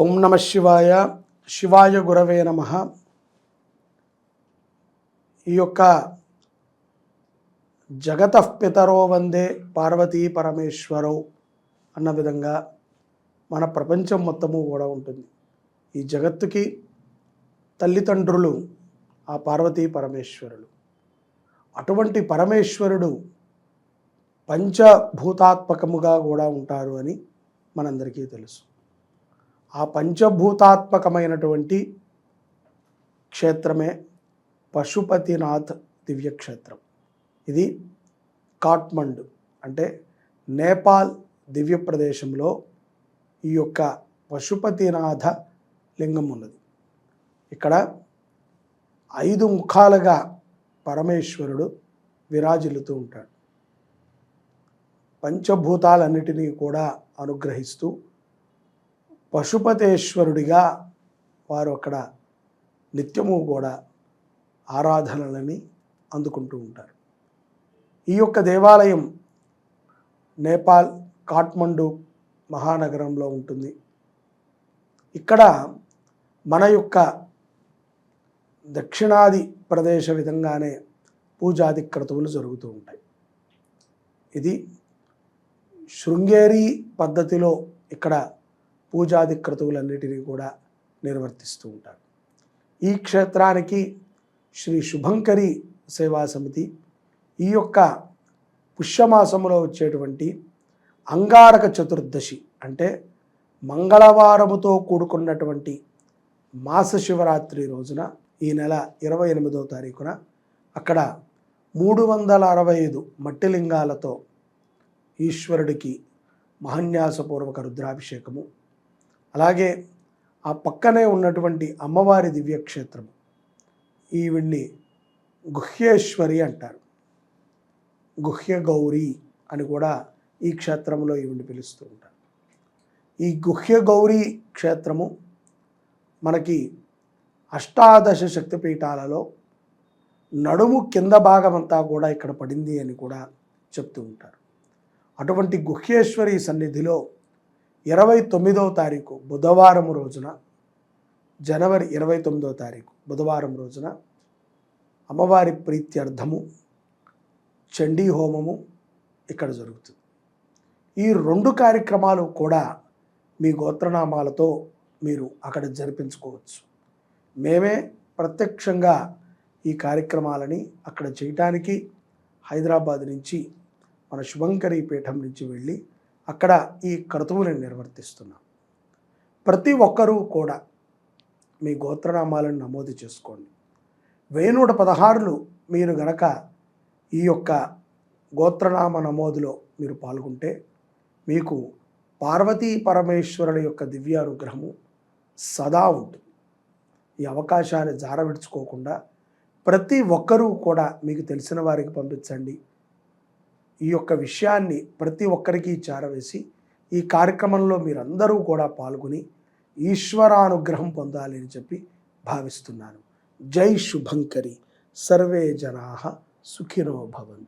ఓం నమ శివాయ. శివాయ గురవే నమ. ఈ యొక్క జగత పితరో వందే పార్వతీ పరమేశ్వరో అన్న విధంగా మన ప్రపంచం మొత్తము కూడా ఉంటుంది. ఈ జగత్తుకి తల్లిదండ్రులు ఆ పార్వతీ పరమేశ్వరులు. అటువంటి పరమేశ్వరుడు పంచభూతాత్మకముగా కూడా ఉంటారు అని మనందరికీ తెలుసు. ఆ పంచభూతాత్మకమైనటువంటి క్షేత్రమే పశుపతినాథ్ దివ్యక్షేత్రం. ఇది కాట్మండు అంటే నేపాల్ దివ్య ప్రదేశంలో ఈ యొక్క పశుపతినాథ లింగం ఉన్నది. ఇక్కడ ఐదు ముఖాలుగా పరమేశ్వరుడు విరాజిల్లుతూ ఉంటాడు. పంచభూతాలన్నిటినీ కూడా అనుగ్రహిస్తూ పశుపతేశ్వరుడిగా వారు అక్కడ నిత్యము కూడా ఆరాధనలని అందుకుంటూ ఉంటారు. ఈ యొక్క దేవాలయం నేపాల్ కాట్మండు మహానగరంలో ఉంటుంది. ఇక్కడ మన యొక్క దక్షిణాది ప్రదేశ విధంగానే పూజాది క్రతువులు జరుగుతూ ఉంటాయి. ఇది శృంగేరి పద్ధతిలో ఇక్కడ పూజాది క్రతువులన్నిటినీ కూడా నిర్వర్తిస్తూ ఉంటారు. ఈ క్షేత్రానికి శ్రీ శుభంకరి సేవా సమితి ఈ యొక్క పుష్యమాసములో వచ్చేటువంటి అంగారక చతుర్దశి అంటే మంగళవారముతో కూడుకున్నటువంటి మాస శివరాత్రి రోజున ఈ నెల ఇరవై ఎనిమిదవ తారీఖున అక్కడ మూడు వందల అరవై ఐదు మట్టి లింగాలతో ఈశ్వరుడికి మహన్యాసపూర్వక రుద్రాభిషేకము అలాగే ఆ పక్కనే ఉన్నటువంటి అమ్మవారి దివ్యక్షేత్రం ఈవిడ్ని గుహ్యేశ్వరి అంటారు. గుహ్య గౌరీ అని కూడా ఈ క్షేత్రంలో ఈవిడ్ని పిలుస్తూ ఉంటారు. ఈ గుహ్య గౌరీ క్షేత్రము మనకి అష్టాదశ శక్తిపీఠాలలో నడుము కింద భాగమంతా కూడా ఇక్కడ పడింది అని కూడా చెప్తూ ఉంటారు. అటువంటి గుహ్యేశ్వరి సన్నిధిలో ఇరవై తొమ్మిదవ తారీఖు బుధవారం రోజున జనవరి ఇరవై తొమ్మిదవ తారీఖు బుధవారం రోజున అమ్మవారి ప్రీత్యర్థము చండీ హోమము ఇక్కడ జరుగుతుంది. ఈ రెండు కార్యక్రమాలు కూడా మీ గోత్రనామాలతో మీరు అక్కడ జరిపించుకోవచ్చు. మేమే ప్రత్యక్షంగా ఈ కార్యక్రమాలని అక్కడ చేయటానికి హైదరాబాద్ నుంచి మన శుభంకరి పీఠం నుంచి వెళ్ళి అక్కడ ఈ కర్తవ్యులను నిర్వర్తిస్తున్నాం. ప్రతి ఒక్కరూ కూడా మీ గోత్రనామాలను నమోదు చేసుకోండి. వెయ్యి నూట పదహారులు మీరు గనక ఈ యొక్క గోత్రనామ నమోదులో మీరు పాల్గొంటే మీకు పార్వతీ పరమేశ్వరుల యొక్క దివ్య అనుగ్రహము సదా ఉంటుంది. ఈ అవకాశాన్ని జారవిడుచుకోకుండా ప్రతి ఒక్కరూ కూడా మీకు తెలిసిన వారికి పంపించండి. ఈ యొక్క విషయాన్ని ప్రతి ఒక్కరికి చేరవేసి ఈ కార్యక్రమంలో మీరందరూ కూడా పాల్గొని ఈశ్వరానుగ్రహం పొందాలి అని చెప్పి భావిస్తున్నాను. జై శుభంకరి. సర్వే జనా సుఖినో భవంతు.